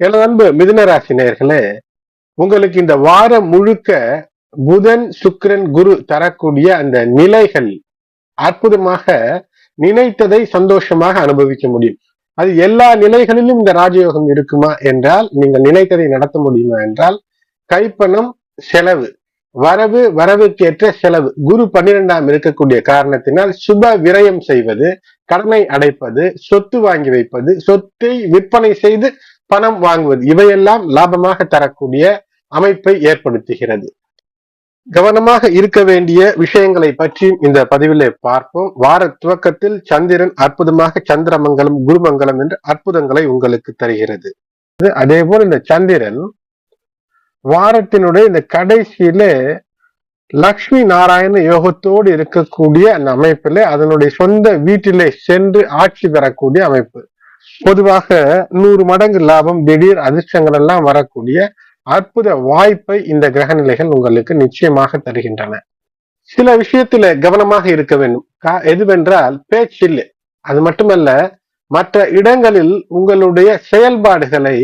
எனது அன்பு மிதுன ராசி உங்களுக்கு இந்த வாரம் முழுக்க புதன் சுக்கிரன் குரு தரக்கூடிய அந்த நிலைகள் அற்புதமாக நினைத்ததை சந்தோஷமாக அனுபவிக்க முடியும். அது எல்லா நிலைகளிலும் இந்த ராஜயோகம் இருக்குமா என்றால் நீங்கள் நினைத்ததை நடத்த முடியுமா என்றால் கைப்பணம் செலவு வரவு வரவுக்கேற்ற செலவு குரு பன்னிரெண்டாம் இருக்கக்கூடிய காரணத்தினால் சுப விரயம் செய்வது கடனை அடைப்பது சொத்து வாங்கி வைப்பது சொத்தை விற்பனை செய்து பணம் வாங்குவது இவையெல்லாம் லாபமாக தரக்கூடிய அமைப்பை ஏற்படுத்துகிறது. கவனமாக இருக்க வேண்டிய விஷயங்களை பற்றி இந்த பதிவிலே பார்ப்போம். வார துவக்கத்தில் சந்திரன் அற்புதமாக சந்திரமங்கலம் குருமங்கலம் என்று அற்புதங்களை உங்களுக்கு தருகிறது. அதே போல் இந்த சந்திரன் வாரத்தினுடைய இந்த கடைசியில லக்ஷ்மி நாராயண யோகத்தோடு இருக்கக்கூடிய அந்த அமைப்பிலே அதனுடைய சொந்த வீட்டிலே சென்று ஆட்சி பெறக்கூடிய அமைப்பு. பொதுவாக நூறு மடங்கு லாபம் திடீர் அதிர்ஷ்டங்கள் எல்லாம் வரக்கூடிய அற்புத வாய்ப்பை இந்த கிரக நிலைகள் உங்களுக்கு நிச்சயமாக தருகின்றன. சில விஷயத்துல கவனமாக இருக்க வேண்டும். எதுவென்றால் பேச்சில் அது மட்டுமல்ல மற்ற இடங்களில் உங்களுடைய செயல்பாடுகளை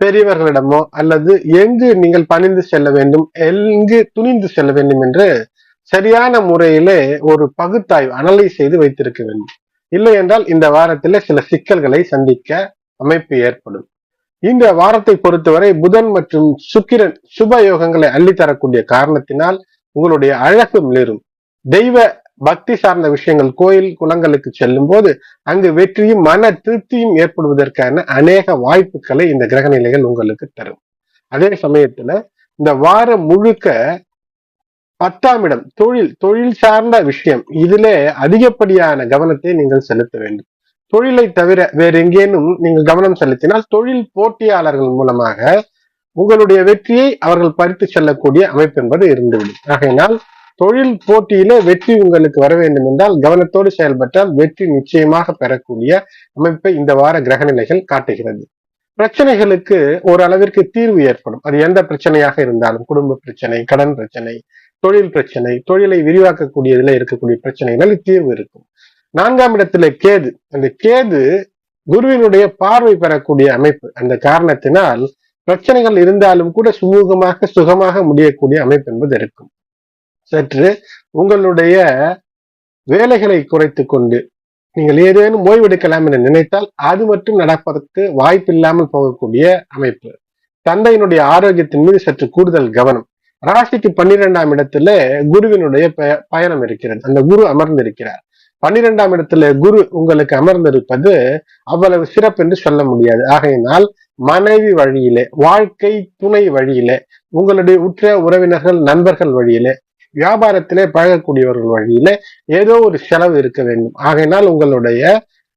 பெரியவர்களிடமோ அல்லது எங்கு நீங்கள் பணிந்து செல்ல வேண்டும் எங்கு துணிந்து செல்ல வேண்டும் என்று சரியான முறையிலே ஒரு பகுத்தாய்வு அனலைஸ் செய்து வைத்திருக்க வேண்டும். இல்லை என்றால் இந்த வாரத்தில் சில சிக்கல்களை சந்திக்க அமைப்பு ஏற்படும். இந்த வாரத்தை பொறுத்தவரை புதன் மற்றும் சுக்கிரன் சுப யோகங்களை அள்ளித்தரக்கூடிய காரணத்தினால் உங்களுடைய அழகு மிளிரும். தெய்வ பக்தி சார்ந்த விஷயங்கள் கோயில் குளங்களுக்கு செல்லும் போது அங்கு வெற்றியும் மன திருப்தியும் ஏற்படுவதற்கான அநேக வாய்ப்புகளை இந்த கிரக நிலைகள் உங்களுக்கு தரும். அதே சமயத்துல இந்த வாரம் முழுக்க பத்தாம் இடம் தொழில் தொழில் சார்ந்த விஷயம். இதிலே அதிகப்படியான கவனத்தை நீங்கள் செலுத்த வேண்டும். தொழிலை தவிர வேற எங்கேனும் நீங்கள் கவனம் செலுத்தினால் தொழில் போட்டியாளர்கள் மூலமாக உங்களுடைய வெற்றியை அவர்கள் பறித்து செல்லக்கூடிய அமைப்பு என்பது இருந்துவிடும். ஆகையினால் தொழில் போட்டியில வெற்றி உங்களுக்கு வர வேண்டும் என்றால் கவனத்தோடு செயல்பட்டால் வெற்றி நிச்சயமாக பெறக்கூடிய அமைப்பை இந்த வார கிரக நிலைகள் காட்டுகிறது. பிரச்சனைகளுக்கு ஓரளவிற்கு தீர்வு ஏற்படும். அது எந்த பிரச்சனையாக இருந்தாலும் குடும்ப பிரச்சனை கடன் பிரச்சனை தொழில் பிரச்சனை தொழிலை விரிவாக்கக்கூடியதுல இருக்கக்கூடிய பிரச்சனைகள் தீர்வு இருக்கும். நான்காம் இடத்துல கேது. அந்த கேது குருவினுடைய பார்வை பெறக்கூடிய அமைப்பு. அந்த காரணத்தினால் பிரச்சனைகள் இருந்தாலும் கூட சுமூகமாக சுகமாக முடியக்கூடிய அமைப்பு என்பது இருக்கும். சற்று உங்களுடைய வேலைகளை குறைத்து கொண்டு நீங்கள் ஏதேனும் ஓய்வெடுக்கலாம் என நினைத்தால் அது மட்டும் நடப்பதற்கு வாய்ப்பில்லாமல் போகக்கூடிய அமைப்பு. தந்தையினுடைய ஆரோக்கியத்தின் மீது சற்று கூடுதல் கவனம். ராசிக்கு பன்னிரெண்டாம் இடத்துல குருவினுடைய பயணம் இருக்கிறது. அந்த குரு அமர்ந்திருக்கிறார். பன்னிரெண்டாம் இடத்துல குரு உங்களுக்கு அமர்ந்திருப்பது அவ்வளவு சிறப்பு என்று சொல்ல முடியாது. ஆகையினால் மனைவி வழியிலே வாழ்க்கை துணை வழியிலே உங்களுடைய உற்ற உறவினர்கள் நண்பர்கள் வழியிலே வியாபாரத்திலே பழகக்கூடியவர்கள் வழியிலே ஏதோ ஒரு செலவு இருக்க வேண்டும். ஆகையினால் உங்களுடைய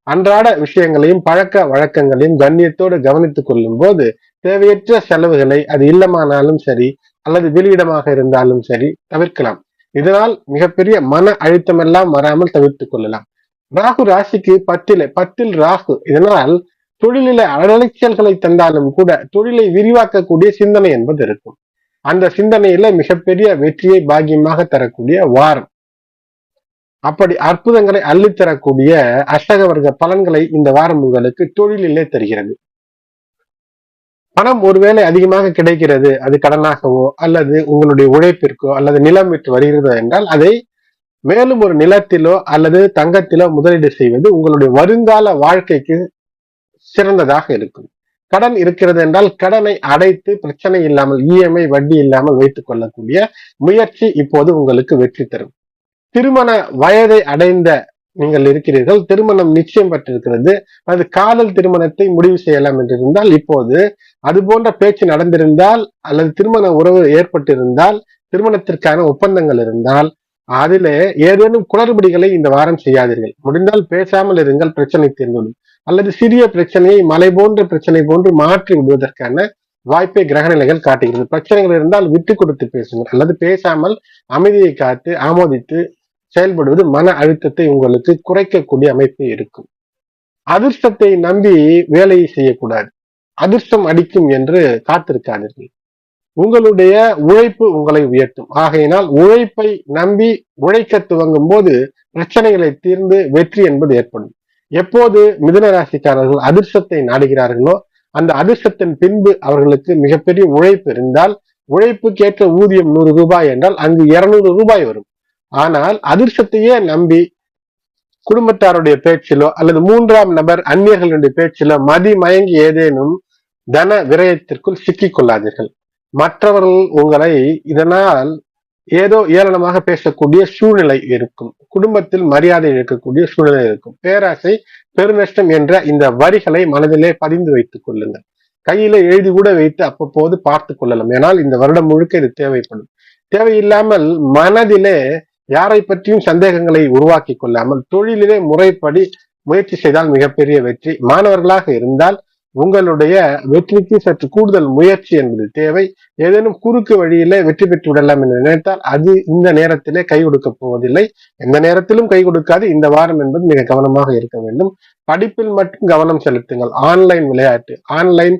அன்றாட விஷயங்களையும் பழக்க வழக்கங்களையும் கண்ணியத்தோடு கவனித்துக் கொள்ளும் போது தேவையற்ற செலவுகளை அது இல்லமானாலும் சரி அல்லது வெளியிடமாக இருந்தாலும் சரி தவிர்க்கலாம். இதனால் மிகப்பெரிய மன அழுத்தம் எல்லாம் வராமல் தவிர்த்துக் கொள்ளலாம். ராகு ராசிக்கு பத்தில பத்தில் ராகு. இதனால் தொழிலில அலைச்சல்களை தந்தாலும் கூட தொழிலை விரிவாக்கக்கூடிய சிந்தனை என்பது இருக்கும். அந்த சிந்தனையில மிகப்பெரிய வெற்றியை பாக்கியமாக தரக்கூடிய வாரம். அப்படி அற்புதங்களை அள்ளித்தரக்கூடிய அஷ்டக வர்க்க பலன்களை இந்த வாரம் உங்களுக்கு தொழிலிலே தருகிறது. பணம் ஒருவேளை அதிகமாக கிடைக்கிறது அது கடனாகவோ அல்லது உங்களுடைய உழைப்பிற்கோ அல்லது நிலம் விட்டு வருகிறதோ என்றால் அதை மேலும் ஒரு நிலத்திலோ அல்லது தங்கத்திலோ முதலீடு செய்வது உங்களுடைய வருங்கால வாழ்க்கைக்கு சிறந்ததாக இருக்கும். கடன் இருக்கிறது என்றால் கடனை அடைத்து பிரச்சனை இல்லாமல் இஎம்ஐ வட்டி இல்லாமல் வைத்துக் கொள்ளக்கூடிய முயற்சி இப்போது உங்களுக்கு வெற்றி தரும். திருமண வயதை அடைந்த நீங்கள் இருக்கிறீர்கள். திருமணம் நிச்சயம் பெற்றிருக்கிறது. அது காதல் திருமணத்தை முடிவு செய்யலாம் என்று இருந்தால் இப்போது அது போன்ற பேச்சு நடந்திருந்தால் அல்லது திருமண உறவு ஏற்பட்டிருந்தால் திருமணத்திற்கான ஒப்பந்தங்கள் இருந்தால் அதிலே ஏதேனும் குளறுபடிகளை இந்த வாரம் செய்யாதீர்கள். முடிந்தால் பேசாமல் இருங்கள் பிரச்சனை தீர்ந்துவிடும். அல்லது சிறிய பிரச்சனையை மலை போன்ற பிரச்சனை போன்று மாற்றி விடுவதற்கான வாய்ப்பை கிரகநிலைகள் காட்டுகிறது. பிரச்சனைகள் இருந்தால் விட்டு கொடுத்து பேசுங்கள். அல்லது பேசாமல் அமைதியை காத்து ஆமோதித்து செயல்படுவது மன அழுத்தத்தை உங்களுக்கு குறைக்கக்கூடிய அமைப்பு இருக்கும். அதிர்ஷ்டத்தை நம்பி வேலையை செய்யக்கூடாது. அதிர்ஷ்டம் அடிக்கும் என்று காத்திருக்காதீர்கள். உங்களுடைய உழைப்பு உங்களை உயர்த்தும். ஆகையினால் உழைப்பை நம்பி உழைக்க துவங்கும் போது பிரச்சனைகளை தீர்ந்து வெற்றி என்பது ஏற்படும். எப்போது மிதுன ராசிக்காரர்கள் அதிர்ஷ்டத்தை நாடுகிறார்களோ அந்த அதிர்ஷ்டத்தின் பின்பு அவர்களுக்கு மிகப்பெரிய உழைப்பு இருந்தால் உழைப்புக்கேற்ற ஊதியம் நூறு ரூபாய் என்றால் அங்கு இருநூறு ரூபாய் வரும். ஆனால் அதிர்ஷ்டத்தையே நம்பி குடும்பத்தாருடைய பேச்சிலோ அல்லது மூன்றாம் நபர் அந்நியர்களுடைய பேச்சிலோ மதி மயங்கி ஏதேனும் தன விரயத்திற்குள் சிக்கிக் கொள்ளாதீர்கள். மற்றவர்கள் உங்களை இதனால் ஏதோ ஏளனமாக பேசக்கூடிய சூழ்நிலை இருக்கும். குடும்பத்தில் மரியாதை இழக்கக்கூடிய சூழ்நிலை இருக்கும். பேராசை பெருநஷ்டம் என்ற இந்த வரிகளை மனதிலே பதிந்து வைத்துக் கொள்ளுங்கள். கையில எழுதி கூட வைத்து அப்பப்போது பார்த்து கொள்ளலாம். ஏனால் இந்த வருடம் முழுக்க இது தேவைப்படும். தேவையில்லாமல் மனதிலே யாரை பற்றியும் சந்தேகங்களை உருவாக்கி கொள்ளாமல் தொழிலிலே முறைப்படி முயற்சி செய்தால் மிகப்பெரிய வெற்றி. மாணவர்களாக இருந்தால் உங்களுடைய வெற்றிக்கு சற்று கூடுதல் முயற்சி என்பது தேவை. ஏதேனும் குறுக்கு வழியில வெற்றி பெற்று விடலாம் என்று நினைத்தால் அது இந்த நேரத்திலே கை கொடுக்க போவதில்லை. எந்த நேரத்திலும் கை கொடுக்காது. இந்த வாரம் என்பது மிக கவனமாக இருக்க வேண்டும். படிப்பில் மட்டும் கவனம் செலுத்துங்கள். ஆன்லைன் விளையாட்டு ஆன்லைன்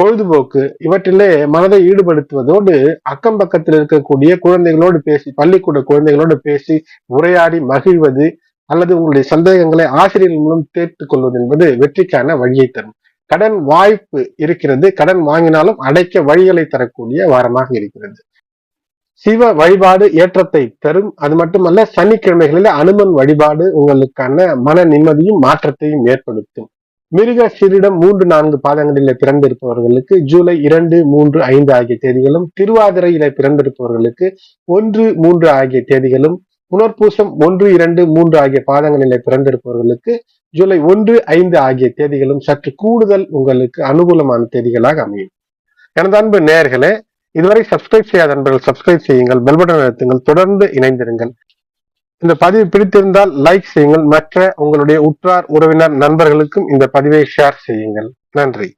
பொழுதுபோக்கு இவற்றிலே மனதை ஈடுபடுத்துவதோடு அக்கம் பக்கத்தில் இருக்கக்கூடிய குழந்தைகளோடு பேசி பள்ளிக்கூட குழந்தைகளோடு பேசி உரையாடி மகிழ்வது அல்லது உங்களுடைய சந்தேகங்களை ஆசிரியர் மூலம் தேர்த்துக் கொள்வது என்பது வெற்றிக்கான வழியை தரும். கடன் வாய்ப்பு இருக்கிறது. கடன் வாங்கினாலும் அடைக்க வழிகளை தரக்கூடிய வாரமாக இருக்கிறது. சிவ வழிபாடு ஏற்றத்தை தரும். அது மட்டுமல்ல சனிக்கிழமைகளில் அனுமன் வழிபாடு உங்களுக்கான மன நிம்மதியும் மாற்றத்தையும் ஏற்படுத்தும். மிருக சிறிடம் மூன்று நான்கு பாதங்களில பிறந்திருப்பவர்களுக்கு ஜூலை இரண்டு மூன்று ஐந்து ஆகிய தேதிகளும் திருவாதிரையில பிறந்திருப்பவர்களுக்கு ஒன்று மூன்று ஆகிய தேதிகளும் புனர்பூசம் ஒன்று இரண்டு மூன்று ஆகிய பாதங்களில பிறந்திருப்பவர்களுக்கு ஜூலை ஒன்று ஐந்து ஆகிய தேதிகளும் சற்று கூடுதல் உங்களுக்கு அனுகூலமான தேதிகளாக அமையும். எனது அன்பு நேர்களே இதுவரை சப்ஸ்கிரைப் செய்யாத நண்பர்கள் சப்ஸ்கிரைப் செய்யுங்கள் பெல் பட்டன் அழுத்துங்கள் தொடர்ந்து இணைந்திருங்கள். இந்த பதிவு பிடித்திருந்தால் லைக் செய்யுங்கள். மற்ற உங்களுடைய உற்றார் உறவினர் நண்பர்களுக்கும் இந்த பதிவை ஷேர் செய்யுங்கள். நன்றி.